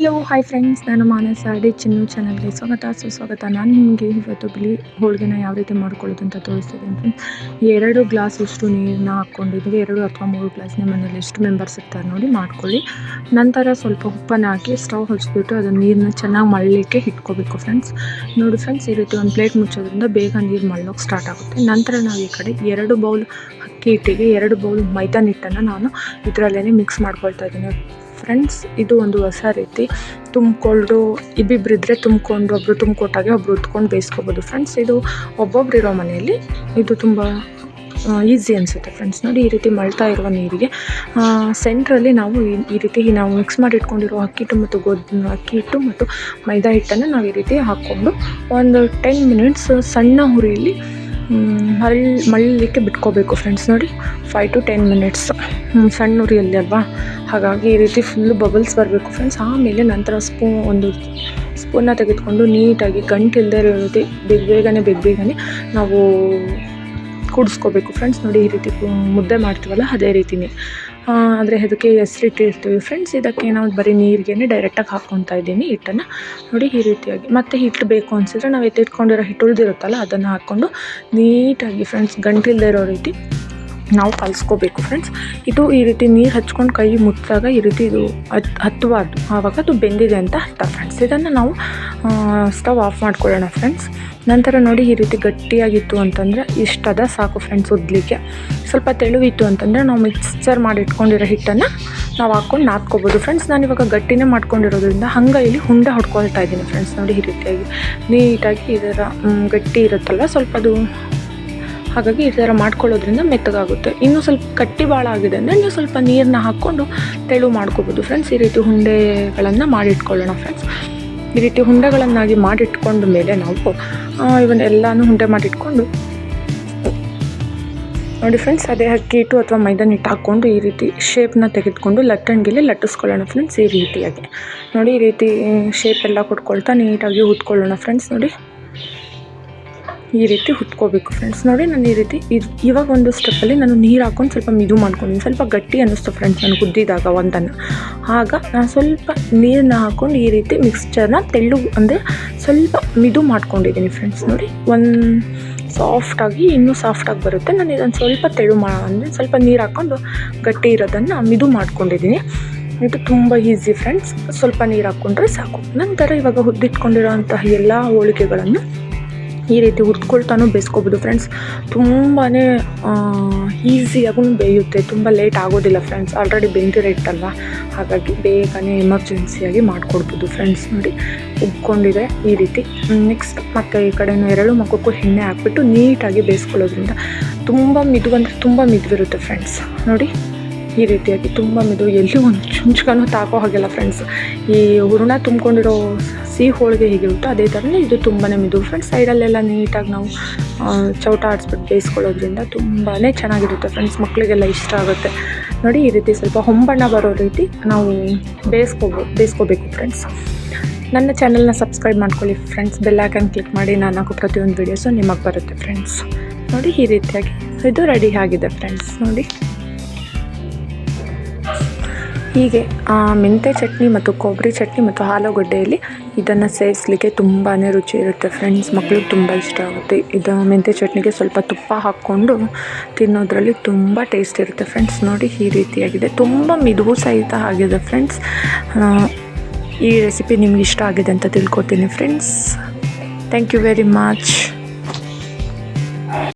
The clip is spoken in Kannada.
ಹಲೋ ಹಾಯ್ ಫ್ರೆಂಡ್ಸ್ ನಾನು ಮಾನಸ. ಅಡಿ ಚಿನ್ನು ಚಾನಲ್ಗೆ ಸ್ವಾಗತ. ಸುಸ್ವಾಗತ ನಾನು ನಿಮಗೆ ಇವತ್ತು ಬಿಳಿ ಹೋಳಿಗೆನ ಯಾವ ರೀತಿ ಮಾಡ್ಕೊಳ್ಳೋದು ಅಂತ ತೋರಿಸ್ತಿದ್ದೀನಿ ಫ್ರೆಂಡ್ಸ್ ಎರಡು ಗ್ಲಾಸ್ ಇಷ್ಟು ನೀರನ್ನ ಹಾಕ್ಕೊಂಡಿದ್ದೀವಿ ಎರಡು ಅಥವಾ ಮೂರು ಗ್ಲಾಸ್ ನಿಮ್ಮ ಮನೇಲಿ ಎಷ್ಟು ಮೆಂಬರ್ಸ್ ಇರ್ತಾರೆ ನೋಡಿ ಮಾಡ್ಕೊಳ್ಳಿ. ನಂತರ ಸ್ವಲ್ಪ ಉಪ್ಪನ್ನು ಹಾಕಿ ಸ್ಟವ್ ಹಚ್ಚಿಬಿಟ್ಟು ಅದನ್ನು ನೀರನ್ನ ಚೆನ್ನಾಗಿ ಮಳ್ಳಲಿಕ್ಕೆ ಇಟ್ಕೋಬೇಕು ಫ್ರೆಂಡ್ಸ್ ನೋಡಿ ಫ್ರೆಂಡ್ಸ್ ಈ ರೀತಿ ಒಂದು ಪ್ಲೇಟ್ ಮುಚ್ಚೋದ್ರಿಂದ ಬೇಗ ನೀರು ಮಳ್ಳೋಕೆ ಸ್ಟಾರ್ಟ್ ಆಗುತ್ತೆ. ನಂತರ ನಾವು ಈ ಕಡೆ ಎರಡು ಬೌಲ್ ಅಕ್ಕಿ ಹಿಟ್ಟಿಗೆ ಎರಡು ಬೌಲ್ ಮೈದಾ ಹಿಟ್ಟನ್ನು ನಾನು ಇದರಲ್ಲೇ ಮಿಕ್ಸ್ ಮಾಡ್ಕೊಳ್ತಾ ಇದ್ದೀನಿ. ಫ್ರೆಂಡ್ಸ್ ಇದು ಒಂದು ಹೊಸ ರೀತಿ. ತುಂಬಿಕೊಂಡು, ಇಬ್ಬಿಬ್ರು ಇದ್ದರೆ ತುಂಬಿಕೊಂಡು ಒಬ್ಬರು ತುಂಬಿಕೊಟ್ಟಾಗೆ ಒಬ್ರು ಉತ್ಕೊಂಡು ಬೇಯಿಸ್ಕೋಬೋದು. ಫ್ರೆಂಡ್ಸ್ ಇದು ಒಬ್ಬೊಬ್ರು ಇರೋ ಮನೆಯಲ್ಲಿ ಇದು ತುಂಬ ಈಸಿ ಅನಿಸುತ್ತೆ ಫ್ರೆಂಡ್ಸ್ ನೋಡಿ, ಈ ರೀತಿ ಮಳ್ತಾ ಇರುವ ನೀರಿಗೆ. ಸೆಂಟ್ರಲ್ಲಿ ನಾವು ಈ- ರೀತಿ ನಾವು ಮಿಕ್ಸ್ ಮಾಡಿ ಇಟ್ಕೊಂಡಿರೋ ಅಕ್ಕಿ ಹಿಟ್ಟು ಮತ್ತು ಗೋಧಿ ಅಕ್ಕಿ ಹಿಟ್ಟು ಮತ್ತು ಮೈದಾ ಹಿಟ್ಟನ್ನು ನಾವು ಈ ರೀತಿ ಹಾಕ್ಕೊಂಡು ಒಂದು ಟೆನ್ ಮಿನಿಟ್ಸ್ ಸಣ್ಣ ಹುರಿಯಲ್ಲಿ ಮಳ್, ಮಳ್ಳಲಿಕ್ಕೆ ಬಿಟ್ಕೋಬೇಕು ಫ್ರೆಂಡ್ಸ್ ನೋಡಿ. ಫೈವ್ ಟು ಟೆನ್ ಮಿನಿಟ್ಸ್ ಸಣ್ಣ ಉರಿಯಲ್ಲಿ ಅಲ್ವಾ? ಹಾಗಾಗಿ ಈ ರೀತಿ ಫುಲ್ಲು ಬಬಲ್ಸ್ ಬರಬೇಕು ಫ್ರೆಂಡ್ಸ್ ಆಮೇಲೆ ನಂತರ ಸ್ಪೂ ಒಂದು ಸ್ಪೂನ್ನ ತೆಗೆದುಕೊಂಡು ನೀಟಾಗಿ ಗಂಟಿಲ್ಲದೆ ಇರೋ ರೀತಿ ಬೇಗ ಬೇಗನೆ ಬೇಗ ಬೇಗನೆ ನಾವು ಕೂಡಿಸ್ಕೋಬೇಕು ಫ್ರೆಂಡ್ಸ್ ನೋಡಿ ಈ ರೀತಿ ಮುದ್ದೆ ಮಾಡ್ತೀವಲ್ಲ, ಅದೇ ರೀತಿನೇ. ಆದರೆ ಅದಕ್ಕೆ ಹೆಸರಿಟ್ಟಿರ್ತೀವಿ ಫ್ರೆಂಡ್ಸ್ ಇದಕ್ಕೆ ನಾವು ಬರೀ ನೀರಿಗೆ ಡೈರೆಕ್ಟಾಗಿ ಹಾಕ್ಕೊತಾ ಇದ್ದೀನಿ ಹಿಟ್ಟನ್ನು. ನೋಡಿ ಈ ರೀತಿಯಾಗಿ. ಮತ್ತೆ ಹಿಟ್ಟು ಬೇಕು ಅನಿಸಿದ್ರೆ ನಾವು ಎತ್ತಿಟ್ಕೊಂಡಿರೋ ಹಿಟ್ಟು ಉಳಿದಿರುತ್ತಲ್ಲ ಅದನ್ನು ಹಾಕ್ಕೊಂಡು ನೀಟಾಗಿ ಫ್ರೆಂಡ್ಸ್ ಗಂಟಿಲ್ಲದೆ ಇರೋ ರೀತಿ ನಾವು ಕಲಿಸ್ಕೋಬೇಕು ಫ್ರೆಂಡ್ಸ್ ಇದು ಈ ರೀತಿ ನೀರು ಹಚ್ಕೊಂಡು ಕೈ ಮುಚ್ಚಿದಾಗ ಈ ರೀತಿ ಇದು ಹತ್ ಹತ್ತಬಾರ್ದು ಆವಾಗ ಅದು ಬೆಂದಿದೆ ಅಂತ ಅರ್ಥ ಫ್ರೆಂಡ್ಸ್ ಇದನ್ನು ನಾವು ಸ್ಟವ್ ಆಫ್ ಮಾಡ್ಕೊಳ್ಳೋಣ ಫ್ರೆಂಡ್ಸ್ ನಂತರ ನೋಡಿ ಈ ರೀತಿ ಗಟ್ಟಿಯಾಗಿತ್ತು ಅಂತಂದರೆ ಇಷ್ಟದ ಸಾಕು ಫ್ರೆಂಡ್ಸ್ ಉದ್ಲಿಕ್ಕೆ ಸ್ವಲ್ಪ ತೆಳುವಿತ್ತು ಅಂತಂದರೆ ನಾವು ಮಿಕ್ಸ್ಚರ್ ಮಾಡಿ ಇಟ್ಕೊಂಡಿರೋ ಹಿಟ್ಟನ್ನು ನಾವು ಹಾಕ್ಕೊಂಡು ನಾದ್ಕೋಬೋದು ಫ್ರೆಂಡ್ಸ್ ನಾನು ಇವಾಗ ಗಟ್ಟಿನೇ ಮಾಡ್ಕೊಂಡಿರೋದ್ರಿಂದ ಹಂಗೆ ಇಲ್ಲಿ ಹುಂಡ ಹೊಡ್ಕೊಳ್ತಾ ಇದ್ದೀನಿ ಫ್ರೆಂಡ್ಸ್ ನೋಡಿ ಈ ರೀತಿಯಾಗಿ ನೀಟಾಗಿ ಇದರ ಗಟ್ಟಿ ಇರುತ್ತಲ್ಲ, ಸ್ವಲ್ಪ ಅದು ಹಾಗಾಗಿ ಈ ಥರ ಮಾಡ್ಕೊಳ್ಳೋದ್ರಿಂದ ಮೆತ್ತಗಾಗುತ್ತೆ. ಇನ್ನೂ ಸ್ವಲ್ಪ ಕಟ್ಟಿ ಭಾಳ ಆಗಿದೆ ಅಂದರೆ ನೀವು ಸ್ವಲ್ಪ ನೀರನ್ನ ಹಾಕ್ಕೊಂಡು ತೆಳು ಮಾಡ್ಕೋಬೋದು ಫ್ರೆಂಡ್ಸ್ ಈ ರೀತಿ ಹುಂಡೆಗಳನ್ನು ಮಾಡಿಟ್ಕೊಳ್ಳೋಣ ಫ್ರೆಂಡ್ಸ್ ಈ ರೀತಿ ಹುಂಡೆಗಳನ್ನಾಗಿ ಮಾಡಿಟ್ಕೊಂಡ ಮೇಲೆ ನಾವು ಆ, ಇವನ್ನ ಎಲ್ಲನೂ ಹುಂಡೆ ಮಾಡಿಟ್ಕೊಂಡು ನೋಡಿ ಫ್ರೆಂಡ್ಸ್ ಅದೇ ಅಕ್ಕಿ ಹಿಟ್ಟು ಅಥವಾ ಮೈದಾ ಹಿಟ್ಟು ಹಾಕ್ಕೊಂಡು ಈ ರೀತಿ ಶೇಪ್ನ ತೆಗೆದುಕೊಂಡು ಲಟ್ಟಣಿಗೆಲೆ ಲಟ್ಟಿಸ್ಕೊಳ್ಳೋಣ ಫ್ರೆಂಡ್ಸ್ ಈ ರೀತಿಯಾಗಿ. ನೋಡಿ ಈ ರೀತಿ ಶೇಪ್ ಎಲ್ಲ ಕೊಟ್ಕೊಳ್ತಾ ನೀಟಾಗಿ ಉತ್ಕೊಳ್ಳೋಣ ಫ್ರೆಂಡ್ಸ್ ನೋಡಿ ಈ ರೀತಿ ಹುಟ್ಕೋಬೇಕು ಫ್ರೆಂಡ್ಸ್ ನೋಡಿ, ನಾನು ಈ ರೀತಿ ಇದು ಇವಾಗ ಒಂದು ಸ್ಟೆಪ್ಪಲ್ಲಿ ನಾನು ನೀರು ಹಾಕೊಂಡು ಸ್ವಲ್ಪ ಮಿದು ಮಾಡ್ಕೊಂಡಿದ್ದೀನಿ. ಸ್ವಲ್ಪ ಗಟ್ಟಿ ಅನ್ನಿಸ್ತು ಫ್ರೆಂಡ್ಸ್ ನಾನು ಕುದ್ದಿದಾಗ ಒಂದನ್ನು. ಆಗ ನಾನು ಸ್ವಲ್ಪ ನೀರನ್ನ ಹಾಕ್ಕೊಂಡು ಈ ರೀತಿ ಮಿಕ್ಸ್ಚರ್ನ ತೆಳ್ಳು ಅಂದರೆ ಸ್ವಲ್ಪ ಮಿದು ಮಾಡ್ಕೊಂಡಿದ್ದೀನಿ ಫ್ರೆಂಡ್ಸ್ ನೋಡಿ, ಒಂದು ಸಾಫ್ಟಾಗಿ ಇನ್ನೂ ಸಾಫ್ಟಾಗಿ ಬರುತ್ತೆ. ನಾನು ಇದನ್ನು ಸ್ವಲ್ಪ ತೆಳು ಮಾ, ಅಂದರೆ ಸ್ವಲ್ಪ ನೀರು ಹಾಕ್ಕೊಂಡು ಗಟ್ಟಿ ಇರೋದನ್ನು ಮಿದು ಮಾಡ್ಕೊಂಡಿದ್ದೀನಿ. ಇದು ತುಂಬ ಈಸಿ ಫ್ರೆಂಡ್ಸ್ ಸ್ವಲ್ಪ ನೀರು ಹಾಕ್ಕೊಂಡ್ರೆ ಸಾಕು. ನಂತರ ಇವಾಗ ಹುದ್ದಿಟ್ಕೊಂಡಿರೋಂತಹ ಎಲ್ಲ ಹೋಳಿಗೆಗಳನ್ನು ಈ ರೀತಿ ಹುರ್ಕೊಳ್ತಾನು ಬೇಯಿಸ್ಕೋಬೋದು ಫ್ರೆಂಡ್ಸ್ ತುಂಬಾ ಈಸಿಯಾಗೂ ಬೇಯುತ್ತೆ. ತುಂಬ ಲೇಟ್ ಆಗೋದಿಲ್ಲ ಫ್ರೆಂಡ್ಸ್ ಆಲ್ರೆಡಿ ಬೆಂದಿರೋ ಇಟ್ಟಲ್ವ ಹಾಗಾಗಿ ಬೇಗನೆ ಎಮರ್ಜೆನ್ಸಿಯಾಗಿ ಮಾಡಿಕೊಡ್ಬೋದು ಫ್ರೆಂಡ್ಸ್ ನೋಡಿ, ಉಬ್ಕೊಂಡಿದೆ ಈ ರೀತಿ. ನೆಕ್ಸ್ಟ್ ಮತ್ತು ಈ ಕಡೆನೂ ಎರಡು ಮಕ್ಕಕ್ಕೂ ಎಣ್ಣೆ ಹಾಕ್ಬಿಟ್ಟು ನೀಟಾಗಿ ಬೇಯಿಸ್ಕೊಳ್ಳೋದ್ರಿಂದ ತುಂಬ ಮಿದು ಅಂದರೆ ತುಂಬ ಮಿದುವಿರುತ್ತೆ ಫ್ರೆಂಡ್ಸ್ ನೋಡಿ ಈ ರೀತಿಯಾಗಿ ತುಂಬ ಮೆದು, ಎಲ್ಲಿ ಒಂದು ಚುಂಚ್ಕನೂ ತಾಕೋ ಹಾಗೆಲ್ಲ ಫ್ರೆಂಡ್ಸ್ ಈ ಹೂರಣ ತುಂಬ್ಕೊಂಡಿರೋ ಸಿಹಿ ಹೋಳಿಗೆ ಹೇಗಿರುತ್ತೋ ಅದೇ ಥರನೇ ಇದು ತುಂಬಾ ಮೆದು. ಫ್ರೆಂಡ್ಸ್ ಸೈಡಲ್ಲೆಲ್ಲ ನೀಟಾಗಿ ನಾವು ಚೌಟ ಆಡಿಸ್ಬಿಟ್ಟು ಬೇಯಿಸ್ಕೊಳ್ಳೋದ್ರಿಂದ ತುಂಬಾ ಚೆನ್ನಾಗಿರುತ್ತೆ ಫ್ರೆಂಡ್ಸ್ ಮಕ್ಕಳಿಗೆಲ್ಲ ಇಷ್ಟ ಆಗುತ್ತೆ. ನೋಡಿ, ಈ ರೀತಿ ಸ್ವಲ್ಪ ಹೊಂಬಣ್ಣ ಬರೋ ರೀತಿ ನಾವು ಬೇಯಿಸ್ಕೋಬೋದು ಬೇಯಿಸ್ಕೋಬೇಕು ಫ್ರೆಂಡ್ಸ್ ನನ್ನ ಚಾನಲ್ನ ಸಬ್ಸ್ಕ್ರೈಬ್ ಮಾಡ್ಕೊಳ್ಳಿ ಫ್ರೆಂಡ್ಸ್ ಬೆಲ್ ಐಕನ್ ಕ್ಲಿಕ್ ಮಾಡಿ, ನಾನು ಹಾಕೋ ಪ್ರತಿಯೊಂದು ವೀಡಿಯೋಸು ನಿಮಗೆ ಬರುತ್ತೆ ಫ್ರೆಂಡ್ಸ್ ನೋಡಿ, ಈ ರೀತಿಯಾಗಿ ಇದು ರೆಡಿ ಆಗಿದೆ ಫ್ರೆಂಡ್ಸ್ ನೋಡಿ. ಹೀಗೆ ಆ, ಮೆಂತ್ಯ ಚಟ್ನಿ ಮತ್ತು ಕೊಬ್ಬರಿ ಚಟ್ನಿ ಮತ್ತು ಆಲೂಗಡ್ಡೆಯಲ್ಲಿ ಇದನ್ನು ಸೇರಿಸ್ಲಿಕ್ಕೆ ತುಂಬಾ ರುಚಿ ಇರುತ್ತೆ ಫ್ರೆಂಡ್ಸ್. ಮಕ್ಳಿಗೆ ತುಂಬ ಇಷ್ಟ ಆಗುತ್ತೆ. ಇದು ಮೆಂತ್ಯ ಚಟ್ನಿಗೆ ಸ್ವಲ್ಪ ತುಪ್ಪ ಹಾಕ್ಕೊಂಡು ತಿನ್ನೋದ್ರಲ್ಲಿ ತುಂಬ ಟೇಸ್ಟ್ ಇರುತ್ತೆ ಫ್ರೆಂಡ್ಸ್. ನೋಡಿ ಈ ರೀತಿಯಾಗಿದೆ. ತುಂಬ ಮಿದುವು ಸಹಿತ ಆಗಿದೆ ಫ್ರೆಂಡ್ಸ್. ಈ ರೆಸಿಪಿ ನಿಮ್ಗೆ ಇಷ್ಟ ಆಗಿದೆ ಅಂತ ತಿಳ್ಕೊತೀನಿ friends. Thank you very much